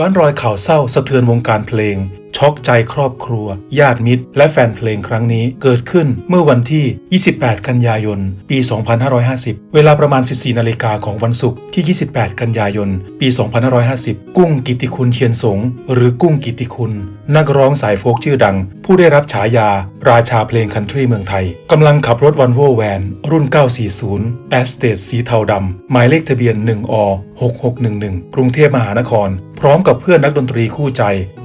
ย้อนรอยข่าวเศร้าสะเทือนวงการเพลง ช็อกใจครอบครัว ญาติมิตร และแฟนเพลงครั้งนี้เกิดขึ้นเมื่อวันที่ 28 กันยายน ปี 2550 เวลาประมาณ 14 นาฬิกาของวันศุกร์ที่ 28 กันยายน ปี 2550 กุ้งกิติคุณเทียนสง หรือกุ้งกิติคุณ นักร้องสายโฟกชื่อดัง ผู้ได้รับฉายา ราชาเพลงคันทรีเมืองไทยกำลังขับรถวันโวแวน รุ่น 940แอสเตดสีเทาดำหมายเลขทะเบียน 1 อ 6611 กรุงเทพมหานคร พร้อมกับเพื่อนนักดนตรีคู่ใจ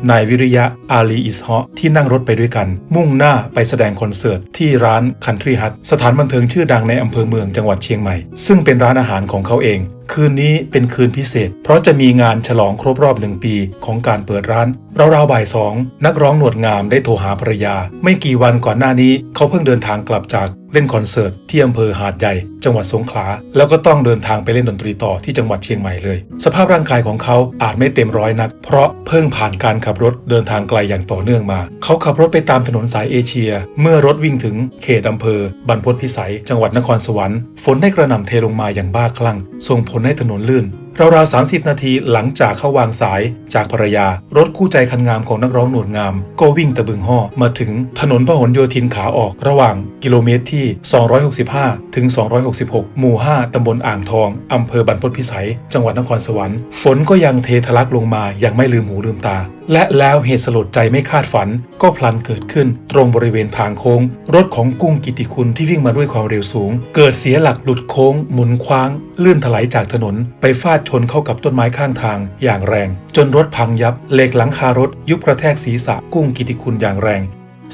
นายวิริยะอาลีอิสฮะที่นั่งรถไปด้วยกัน มุ่งหน้าไปแสดงคอนเสิร์ตที่ร้านคันทรีฮัทสถานบันเทิงชื่อดังในอำเภอเมืองจังหวัดเชียงใหม่ ซึ่งเป็นร้านอาหารของเขาเอง คืนนี้เป็นคืนพิเศษ เพราะจะมีงานฉลองครบรอบหนึ่งปีของการเปิดร้านราวๆบ่ายสองนักร้องหนวดงามได้โทรหาภรรยา ไม่กี่วันก่อนหน้านี้เขาเพิ่งเดินทางกลับจากเล่นคอนเสิร์ตที่อำเภอหาดใหญ่ จังหวัดสงขลา แล้วก็ต้องเดินทางไปเล่นดนตรีต่อที่จังหวัดเชียงใหม่เลย สภาพร่างกายของเขาอาจไม่เต็มร้อยนัก เพราะเพิ่งผ่านการขับรถเดินทางไกลอย่างต่อเนื่องมา เขาขับรถไปตามถนนสายเอเชีย เมื่อรถวิ่งถึงเขตอำเภอบรรพตพิสัย จังหวัดนครสวรรค์ฝนได้กระหน่ำเทลงมาอย่างบ้าคลั่งส่งผลให้ถนนลื่นราวๆ30 นาทีหลังจากเขาวางสายจากภรรยา รถคู่ใจคันงามของนักร้องหนวดงาม ก็วิ่งตะบึงห่อมาถึงถนนพหลโยธินขาออกระหว่างกิโลเมตรที่ 265 ถึง266 หมู่ 5 ตำบลอ่างทอง อำเภอบรรพตพิสัย จังหวัดนครสวรรค์ ฝนก็ยังเททะลักลงมา อย่างไม่ลืมหูลืมตา และแล้วเหตุสลดใจไม่คาดฝัน ก็พลันเกิดขึ้น ตรงบริเวณทางโค้ง รถของกุ้งกิติคุณที่วิ่งมาด้วยความเร็วสูง เกิดเสียหลักหลุดโค้ง หมุนคว้าง ลื่นถลายจากถนน ไปฟาดชนเข้ากับต้นไม้ข้างทาง อย่างแรง จนรถพังยับ เหล็กหลังคารถ ยุบกระแทกศีรษะกุ้งกิติคุณอย่างแรง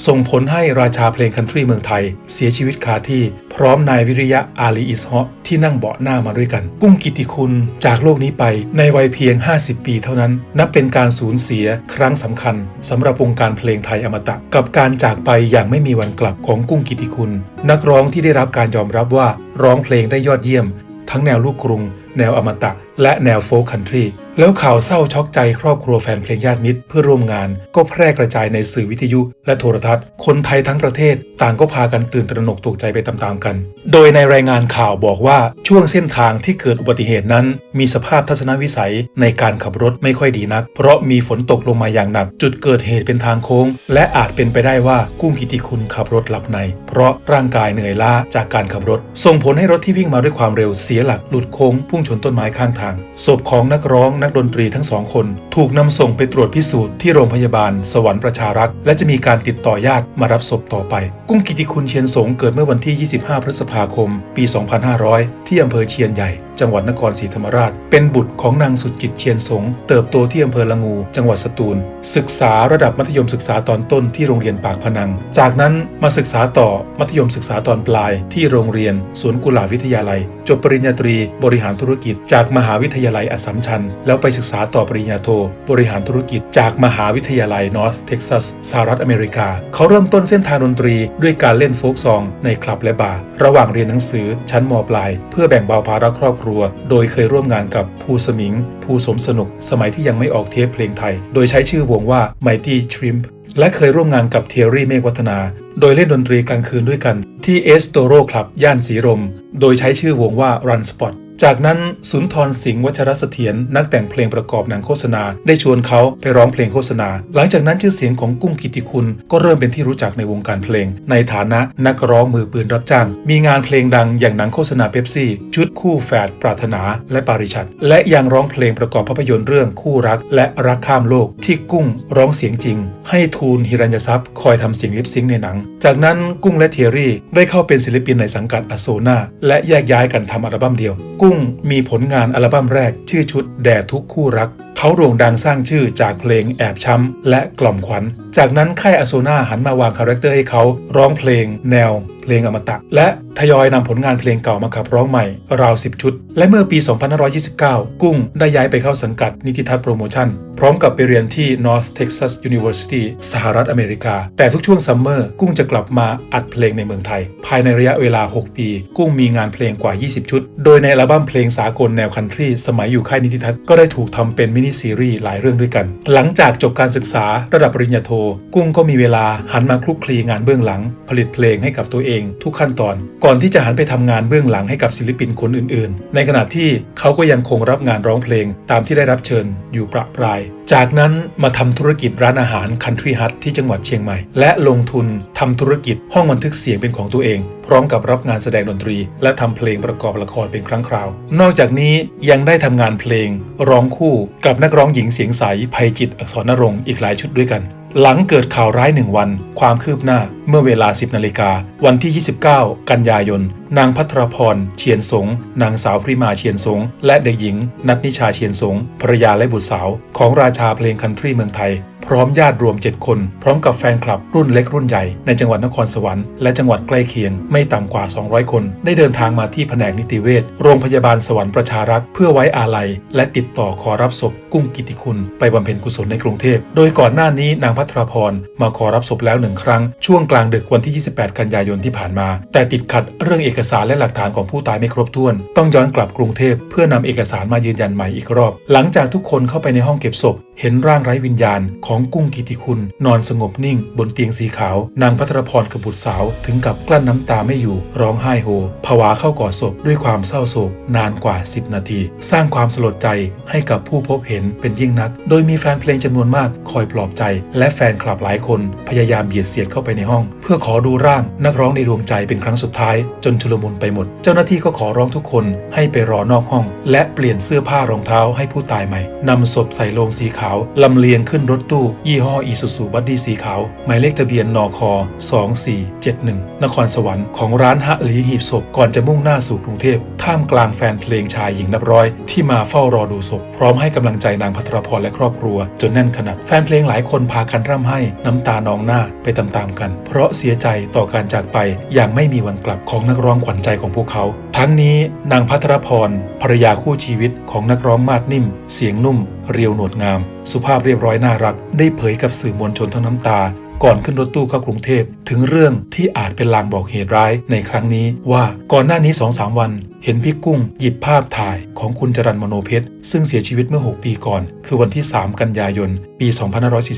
ส่งผลให้ราชาเพลงคันทรีเมืองไทย เสียชีวิตคาที่พร้อมนายวิริยะอาลีอิสฮะที่นั่งเบาะหน้ามาด้วยกัน กุ้งกิติคุณจากโลกนี้ไปในวัยเพียง 50 ปีเท่านั้น นับเป็นการสูญเสียครั้งสำคัญสำหรับวงการเพลงไทยอมตะ กับการจากไปอย่างไม่มีวันกลับของกุ้งกิติคุณ นักร้องที่ได้รับการยอมรับว่าร้องเพลงได้ยอดเยี่ยม ทั้งแนวลูกกรุง แนวอมตะ และแนวโฟล์คคันทรีแล้วข่าวเศร้าช็อกใจครอบครัวแฟนเพลงญาติมิตรเพื่อร่วมงาน ก็แพร่กระจายในสื่อวิทยุและโทรทัศน์ คนไทยทั้งประเทศ ต่างก็พากันตื่นตระหนกตกใจไปตามๆกัน โดยในรายงานข่าวบอกว่าช่วงเส้นทางที่เกิดอุบัติเหตุนั้น มีสภาพทัศนวิสัยในการขับรถไม่ค่อยดีนัก เพราะมีฝนตกลงมาอย่างหนัก จุดเกิดเหตุเป็นทางโค้ง และอาจเป็นไปได้ว่ากุ้งกิติคุณขับรถหลับใน เพราะร่างกายเหนื่อยล้าจากการขับรถ ส่งผลให้รถที่วิ่งมาด้วยความเร็วเสียหลักหลุดโค้งพุ่งชนต้นไม้ข้างทางศพของนักร้องนักดนตรีทั้งสองคน ถูกนำส่งไปตรวจพิสูจน์ที่โรงพยาบาล สวรรค์ประชารักษ์และจะมีการติดต่อญาติมารับศพต่อไป กุ้งกิติคุณเชียนสงเกิดเมื่อวันที่ 25 พฤษภาคม ปี 2500 ที่อำเภอเชียนใหญ่ จังหวัดนครศรีธรรมราช เป็นบุตรของนางสุดจิตเชียนสง เติบโตที่อำเภอละงู จังหวัดสตูล ศึกษาระดับมัธยมศึกษาตอนต้นที่โรงเรียนปากพนัง จากนั้นมาศึกษาต่อมัธยมศึกษาตอนปลายที่โรงเรียนสวนกุหลาบวิทยาลัย จบปริญญาตรีบริหารธุรกิจ จากมหาวิทยาลัยอัสสัมชัญ แล้วไปศึกษาต่อปริญญาโท บริหารธุรกิจ จากมหาวิทยาลัยนอร์ทเท็กซัสสหรัฐอเมริกา เขาเริ่มต้นเส้นทางดนตรีด้วยการเล่นโฟกซองในคลับและบาร์ระหว่างเรียนหนังสือชั้นมปลาย เพื่อแบ่งเบาภาระครอบครัวโดยเคยร่วมงานกับภูสมิง ภูสมสนุก สมัยที่ยังไม่ออกเทปเพลงไทย โดยใช้ชื่อวงว่า Mighty Shrimp และเคยร่วมงานกับเทียรี่เมฆวัฒนา โดยเล่นดนตรีกลางคืนด้วยกัน ที่เอสโตโรคลับ ย่านสีรม โดยใช้ชื่อวงว่า Run Spot จากนั้นสุนทรสิงห์วัชรเสถียรนักแต่งเพลงประกอบหนังโฆษณา ได้ชวนเขาไปร้องเพลงโฆษณา หลังจากนั้นชื่อเสียงของกุ้งกิติคุณ ก็เริ่มเป็นที่รู้จักในวงการเพลง ในฐานะนักร้องมือปืนรับจ้าง มีงานเพลงดังอย่างหนังโฆษณาเบปซี่ ชุดคู่แฝดปรารถนาและปาริชัดและยังร้องเพลงประกอบภาพยนตร์เรื่องคู่รัก และรักข้ามโลกที่กุ้งร้องเสียงจริง ให้ทูลฮิรัญยทรัพย์คอยทำเสียงลิปซิงค์ในหนัง จากนั้นกุ้งและเทียรี่ได้เข้าเป็นศิลปินในสังกัดอโซนาและแยกย้ายกันทำอัลบั้มเดียวกุ้งมีผลงานอัลบั้มแรกชื่อชุดแด่ทุกคู่รัก เขาโด่งดังสร้างชื่อจากเพลงแอบช้ำและกล่อมขวัญ จากนั้นค่ายอโซนาหันมาวางคาแรคเตอร์ให้เขาร้องเพลงแนว เพลงอมตะ และทยอยนำผลงานเพลงเก่ามาขับร้องใหม่ ราว 10 ชุด และเมื่อปี 2529 กุ้งได้ย้ายไปเข้าสังกัดนิติทัศน์โปรโมชั่น พร้อมกับไปเรียนที่ North Texas University สหรัฐอเมริกา แต่ทุกช่วงซัมเมอร์กุ้งจะกลับมาอัดเพลงในเมืองไทย ภายในระยะเวลา 6 ปี กุ้งมีงานเพลงกว่า 20 ชุด โดยในอัลบั้มเพลงสากลแนวคันทรีสมัยอยู่ค่ายนิติทัศน์ก็ได้ถูกทำเป็นมินิซีรีส์หลายเรื่องด้วยกัน หลังจากจบการศึกษาระดับปริญญาโท กุ้งก็มีเวลาหันมาคลุกคลีงานเบื้องหลัง ผลิตเพลงให้กับตัวเององทุกขั้นตอน ก่อนที่จะหันไปทำงานเบื้องหลังให้กับศิลปินคนอื่นๆ ในขณะที่เขาก็ยังคงรับงานร้องเพลงตามที่ได้รับเชิญอยู่ประปราย จากนั้นมาทำธุรกิจร้านอาหาร Country Hut ที่จังหวัดเชียงใหม่ และลงทุนทำธุรกิจห้องบันทึกเสียงเป็นของตัวเอง พร้อมกับรับงานแสดงดนตรี และทำเพลงประกอบละครเป็นครั้งคราว นอกจากนี้ยังได้ทำงานเพลง ร้องคู่กับนักร้องหญิงเสียงใสภัยจิตอักษรนรงค์อีกหลายชุดด้วยกัน หลังเกิดข่าวร้ายหนึ่งวัน ความคืบหน้าเมื่อเวลา 10นาฬิกาวันที่ 29 กันยายน นางพัทรพร เชียนสง นางสาวพริมาเชียนสง และเด็กหญิง นัทนิชาเชียนสงภรยาและบุตรสาว ของราชาเพลงคันทรีเมืองไทยพร้อมญาติรวม 7 คน พร้อมกับแฟนคลับรุ่นเล็กรุ่นใหญ่ในจังหวัดนครสวรรค์และจังหวัดใกล้เคียงไม่ต่ำกว่า 200 คน ได้เดินทางมาที่แผนกนิติเวชโรงพยาบาลสวรรค์ประชารักษ์เพื่อไว้อาลัย และติดต่อขอรับศพกุ้งกิติคุณ ไปบำเพ็ญกุศลในกรุงเทพ โดยก่อนหน้านี้นางพัทรพรมาขอรับศพแล้วหนึ่งครั้ง ช่วงกลางดึกวันที่ 28 กันยายนที่ผ่านมา แต่ติดขัดเรื่องเอกสารและหลักฐานของผู้ตายไม่ครบถ้วน ต้องย้อนกลับกรุงเทพเพื่อนำเอกสารมายืนยันใหม่อีกรอบ หลังจากทุกคนเข้าไปในห้องเก็บศพ เห็นร่างไร้วิญญาณของของกุ้งกิติคุณ นอนสงบนิ่ง บนเตียงสีขาว นางพัทรพรกับบุตรสาวถึงกับกลั้นน้ำตาไม่อยู่ ร้องไห้โฮผวาเข้ากอดศพด้วยความเศร้าโศกนานกว่า 10 นาที สร้างความสลดใจให้กับผู้พบเห็นเป็นยิ่งนัก โดยมีแฟนเพลงจำนวนมากคอยปลอบใจ และแฟนคลับหลายคน พยายามเบียดเสียดเข้าไปในห้อง เพื่อขอดูร่างนักร้องในดวงใจเป็นครั้งสุดท้าย จนชุลมุนไปหมด เจ้าหน้าที่ก็ขอร้องทุกคนให้ไปรอนอกห้อง และเปลี่ยนเสื้อผ้ารองเท้าให้ผู้ตายใหม่นำศพใส่โลงสีขาวลำเลียงขึ้นรถตู้ยี่ห้ออีซูซูบัดดี้สีขาว หมายเลขทะเบียนนคอ2471 นครสวรรค์ของร้านฮะหลีหีบศพ ก่อนจะมุ่งหน้าสู่กรุงเทพ ท่ามกลางแฟนเพลงชายหญิงนับร้อย ที่มาเฝ้ารอดูศพ พร้อมให้กำลังใจนางพัทรพรและครอบครัว จนแน่นขนาดแฟนเพลงหลายคนพากันร่ำไห้น้ำตานองหน้าไปตามๆกัน เพราะเสียใจต่อการจากไปอย่างไม่มีวันกลับของนักร้องขวัญใจของพวกเขา ทั้งนี้นางพัทรพรภรรยาคู่ชีวิตของนักร้องมาดนิ่ม เสียงนุ่ม เรียวหนวดงาม สุภาพเรียบร้อยน่ารัก ได้เผยกับสื่อมวลชนทั้งน้ำตา ก่อนขึ้นรถตู้เข้ากรุงเทพ ถึงเรื่องที่อาจเป็นลางบอกเหตุร้ายในครั้งนี้ว่าก่อนหน้านี้2-3วัน เห็นพี่กุ้งหยิบภาพถ่ายของคุณจรันมโนเพชร ซึ่งเสียชีวิตเมื่อ 6 ปีก่อน คือวันที่ 3 กันยายน ปี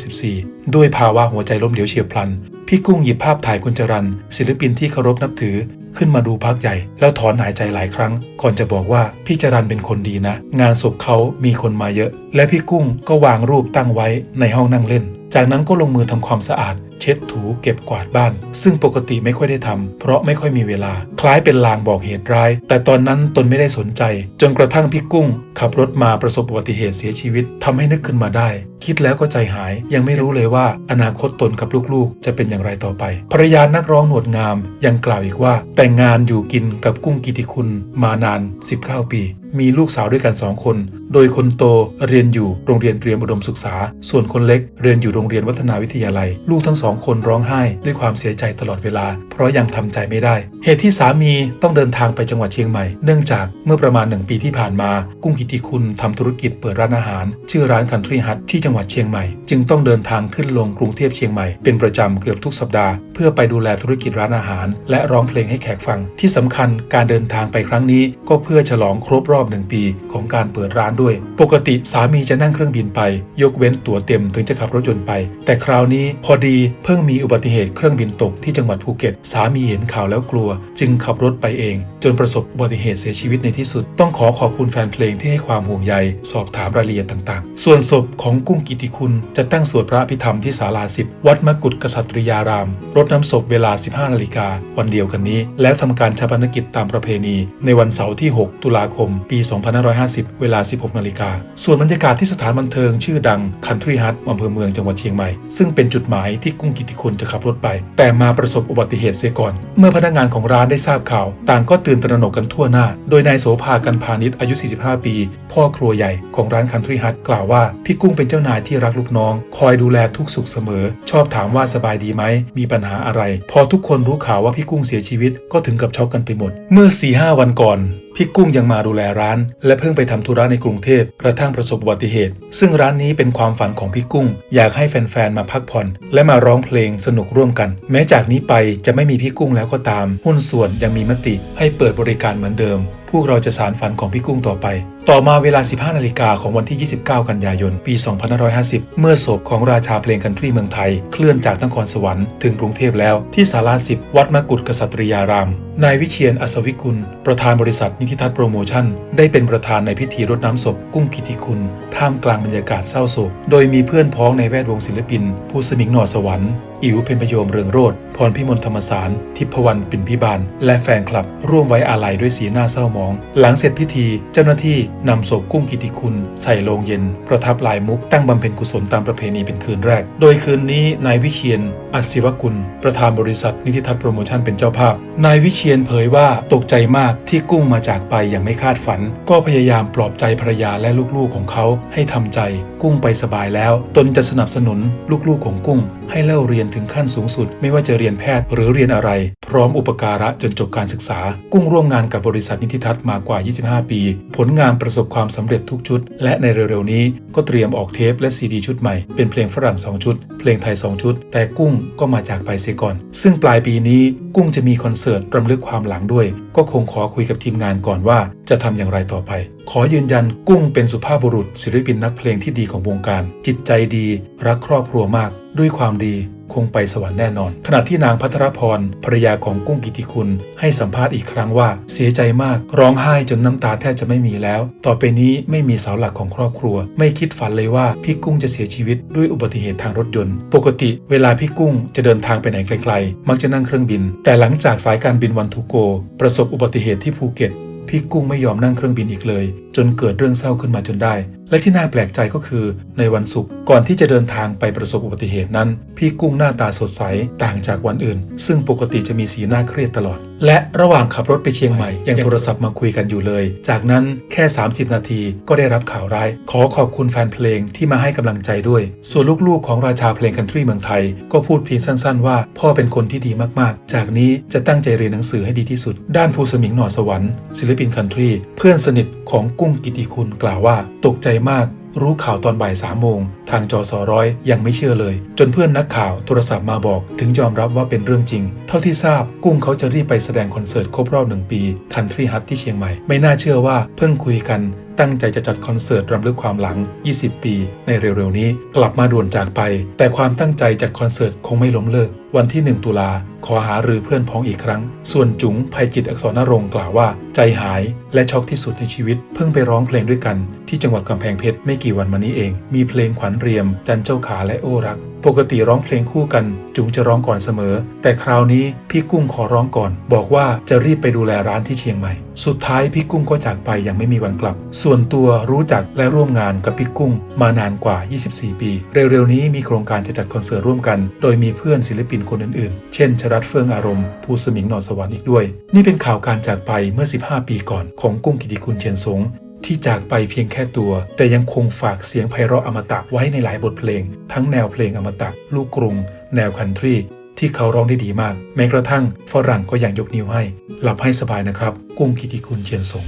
2544 ด้วยภาวะหัวใจล้มเหลวเฉียบพลันพี่กุ้งหยิบภาพถ่ายคุณจรันศิลปินที่เคารพนับถือ ขึ้นมาดูพักใหญ่ แล้วถอนหายใจหลายครั้ง ก่อนจะบอกว่าพี่จรันเป็นคนดีนะ งานศพเขามีคนมาเยอะ และพี่กุ้งก็วางรูปตั้งไว้ในห้องนั่งเล่น จากนั้นก็ลงมือทำความสะอาด เช็ดถูเก็บกวาดบ้าน ซึ่งปกติไม่ค่อยได้ทำเพราะไม่ค่อยมีเวลา คล้ายเป็นลางบอกเหตุร้าย แต่ตอนนั้นตนไม่ได้สนใจ จนกระทั่งพี่กุ้ง ขับรถมาประสบอุบัติเหตุเสียชีวิตทำให้นึกขึ้นมาได้ คิดแล้วก็ใจหาย ยังไม่รู้เลยว่า อนาคตตนกับลูกๆ จะเป็นอย่างไรต่อไปภรรยานักร้องหนวดงาม ยังกล่าวอีกว่า แต่งงานอยู่กินกับกุ้งกิติคุณมานาน 19 ปี มีลูกสาวด้วยกันสองคน โดยคนโตเรียนอยู่โรงเรียนเตรียมอุดมศึกษา ส่วนคนเล็กเรียนอยู่โรงเรียนวัฒนาวิทยาลัย ลูกทั้งสองคนร้องไห้ด้วยความเสียใจตลอดเวลา เพราะยังทำใจไม่ได้ เหตุที่สามีต้องเดินทางไปจังหวัดเชียงใหม่ เนื่องจากเมื่อประมาณหนึ่งปีที่ผ่านมา กุ้งกิติคุณทำธุรกิจเปิดร้านอาหาร ชื่อร้านคันทรีฮัทที่จังหวัดเชียงใหม่ จึงต้องเดินทางขึ้นลงกรุงเทพเชียงใหม่เป็นประจำเกือบทุกสัปดาห์เพื่อไปดูแลธุรกิจร้านอาหาร และร้องเพลงให้แขกฟังที่สำคัญการเดินทางไปครั้งนี้ก็เพื่อฉลองครบรอบหนึ่งปีของการเปิดร้านด้วย ปกติสามีจะนั่งเครื่องบินไป ยกเว้นตั๋วเต็มถึงจะขับรถยนต์ไป แต่คราวนี้พอดีเพิ่งมีอุบัติเหตุเครื่องบินตกที่จังหวัดภูเก็ต สามีเห็นข่าวแล้วกลัว จึงขับรถไปเอง จนประสบอุบัติเหตุเสียชีวิตในที่สุด ต้องขอขอบคุณแฟนเพลงที่ให้ความห่วงใย สอบถามรายละเอียดต่างๆ ส่วนศพของกุ้งกิติคุณ จะตั้งสวดพระอภิธรรมที่ศาลาสิบวัดมกุฏกษัตริยาราม รดน้ำศพเวลา 15นาฬิกาวันเดียวกันนี้ แล้วทำการชาปนกิจตามประเพณี ในวันเสาร์ที่ 6 ตุลาคมปี 2550 เวลา 16 นาฬิกา ส่วนบรรยากาศที่สถานบันเทิงชื่อดังคันทรีฮัทอำเภอเมืองจังหวัดเชียงใหม่ ซึ่งเป็นจุดหมายที่กุ้งกิติคุณจะขับรถไป แต่มาประสบอุบัติเหตุเสียก่อน เมื่อพนักงานของร้านได้ทราบข่าว ต่างก็ตื่นตระหนกกันทั่วหน้า โดยนายโสภากันพาณิชย์อายุ 45 ปี พ่อครัวใหญ่ของร้านคันทรีฮัทกล่าวว่าพี่กุ้งเป็นเจ้านายที่รักลูกน้อง คอยดูแลทุกสุขเสมอ ชอบถามว่าสบายดีไหมมีปัญหาอะไร พอทุกคนรู้ข่าวว่าพี่กุ้งเสียชีวิตก็ถึงกับช็อกกันไปหมด เมื่อ4-5วันก่อนพี่กุ้งยังมาดูแลร้าน และเพิ่งไปทำธุระในกรุงเทพกระทั่งประสบอุบัติเหตุ ซึ่งร้านนี้เป็นความฝันของพี่กุ้ง อยากให้แฟนๆมาพักผ่อน และมาร้องเพลงสนุกร่วมกัน แม้จากนี้ไปจะไม่มีพี่กุ้งแล้วก็ตาม หุ้นส่วนยังมีมติให้เปิดบริการเหมือนเดิม พวกเราจะสารฝันของพี่กุ้งต่อไปต่อมาเวลา 15 นาฬิกาของวันที่ 29 กันยายน ปี 2550 เมื่อศพของราชาเพลงคันทรีเมืองไทย เคลื่อนจากนครสวรรค์ถึงกรุงเทพแล้วที่ศาลาสิบวัดมกุฏกษัตริยาราม นายวิเชียนอัศวิกุล ประธานบริษัทนิติทัศน์โปรโมชั่น ได้เป็นประธานในพิธีรดน้ำศพ กุ้งกิติคุณ ท่ามกลางบรรยากาศเศร้าโศก โดยมีเพื่อนพ้องในแวดวงศิลปิน ผู้สมิงหนอสวรรค์ อิ๋วเพนพยมเรืองโรธพรพิมลธรรมสาร ทิพวรรณปิ่นพิบาล และแฟนคลับ ร่วมไว้อาลัยด้วยสีหน้าเศร้าหมอง หลังเสร็จพิธี เจ้าหน้าที่นำศพกุ้งกิติคุณ ใส่โลงเย็น ประทับลายมุกตั้งบำเพ็ญกุศลตามประเพณีเป็นคืนแรก โดยคืนนี้นายวิเชียนอัศวกุล ประธานบริษัทนิติทัศน์โปรโมชั่นเป็นเจ้าภาพ นายวิเชียนเผยว่าตกใจมากที่กุ้งมาจากไปอย่างไม่คาดฝัน ก็พยายามปลอบใจภรรยาและลูกๆของเขาให้ทำใจ กุ้งไปสบายแล้ว ตนจะสนับสนุนลูกๆของกุ้ง ให้เล่าเรียนถึงขั้นสูงสุด ไม่ว่าจะเรียนแพทย์หรือเรียนอะไร พร้อมอุปการะจนจบการศึกษา กุ้งร่วมงานกับบริษัทนิติทัศน์มากว่า 25 ปี ผลงานประสบความสำเร็จทุกชุด และในเร็วๆนี้ก็เตรียมออกเทปและซีดีชุดใหม่ เป็นเพลงฝรั่ง 2 ชุด เพลงไทย 2 ชุด แต่กุ้งก็มาจากไปเสียก่อน ซึ่งปลายปีนี้กุ้งจะมีคอนเสิร์ตรำลึกความหลังด้วย ก็คงขอคุยกับทีมงานก่อนว่า จะทำอย่างไรต่อไป ขอยืนยันกุ้งเป็นสุภาพบุรุษศิลปินนักเพลงที่ดีของวงการ จิตใจดี รักครอบครัวมาก ด้วยความดี คงไปสวรรค์แน่นอน ขณะที่นางพัทรพรภรยาของกุ้งกิติคุณ ให้สัมภาษณ์อีกครั้งว่า เสียใจมาก ร้องไห้จนน้ำตาแทบจะไม่มีแล้ว ต่อไปนี้ไม่มีเสาหลักของครอบครัว ไม่คิดฝันเลยว่าพี่กุ้งจะเสียชีวิตด้วยอุบัติเหตุทางรถยนต์ ปกติเวลาพี่กุ้งจะเดินทางไปไหนไกลๆ มักจะนั่งเครื่องบิน แต่หลังจากสายการบินวันทูโก ประสบอุบัติเหตุที่ภูเก็ตพี่กุ้งไม่ยอมนั่งเครื่องบินอีกเลยจนเกิดเรื่องเศร้าขึ้นมาจนได้ และที่น่าแปลกใจก็คือ ในวันศุกร์ก่อนที่จะเดินทางไปประสบอุบัติเหตุนั้น พี่กุ้งหน้าตาสดใสต่างจากวันอื่น ซึ่งปกติจะมีสีหน้าเครียดตลอด และระหว่างขับรถไปเชียงใหม่ยังโทรศัพท์มาคุยกันอยู่เลย จากนั้นแค่ 30 นาทีก็ได้รับข่าวร้าย ขอขอบคุณแฟนเพลงที่มาให้กำลังใจด้วย ส่วนลูกๆของราชาเพลงคันทรีเมืองไทย ก็พูดเพียงสั้น ๆ ว่า พ่อเป็นคนที่ดีมากๆ จากนี้จะตั้งใจเรียนหนังสือให้ดีที่สุด ด้านภูสมิงหนอสวรรค์ศิลปินคันทรีเพื่อนสนิทของกุ้งกิติคุณกล่าวว่า ตกใจมาก รู้ข่าวตอนบ่ายสามโมง ทางจอสอร้อยยังไม่เชื่อเลย จนเพื่อนนักข่าวโทรศัพท์มาบอก ถึงยอมรับว่าเป็นเรื่องจริง เท่าที่ทราบกุ้งเขาจะรีบไปแสดงคอนเสิร์ตครบรอบหนึ่งปีคันทรีฮัทที่เชียงใหม่ ไม่น่าเชื่อว่าเพิ่งคุยกัน ตั้งใจจะจัดคอนเสิร์ตรำลึกความหลัง 20 ปี ในเร็วๆนี้ กลับมาด่วนจากไป แต่ความตั้งใจจัดคอนเสิร์ตคงไม่ล้มเลิก วันที่ 1 ตุลาขอหารือเพื่อนพ้องอีกครั้ง ส่วนจุ๋งภัยจิตอักษรนรงค์กล่าวว่า ใจหายและช็อกที่สุดในชีวิต เพิ่งไปร้องเพลงด้วยกัน ที่จังหวัดกำแพงเพชรไม่กี่วันมานี้เอง มีเพลงขวัญเรียม จันเจ้าขาและโอรัก ปกติร้องเพลงคู่กัน จุ๋งจะร้องก่อนเสมอ แต่คราวนี้พี่กุ้งขอร้องก่อน บอกว่าจะรีบไปดูแลร้านที่เชียงใหม่ สุดท้ายพี่กุ้งก็จากไปอย่างไม่มีวันกลับ ส่วนตัวรู้จักและร่วมงานกับพี่กุ้งมานานกว่า 24 ปี เร็วๆนี้มีโครงการจะจัดคอนเสิร์ตร่วมกัน โดยมีเพื่อนศิลปินคนอื่นๆ เช่น ชรัตเฟื่องอารมณ์ ภูสมิงหนอสวรรค์อีกด้วย นี่เป็นข่าวการจากไปเมื่อ 15 ปีก่อนของกุ้งกิติคุณเชียนสง ที่จากไปเพียงแค่ตัว แต่ยังคงฝากเสียงไพเราะอมตะไว้ในหลายบทเพลง ทั้งแนวเพลงอมตะ ลูกกรุง แนวคันทรีที่เขาร้องได้ดีมาก แม้กระทั่งฝรั่งก็ยังยกนิ้วให้ หลับให้สบายนะครับ กุ้งกิติคุณเชียนสง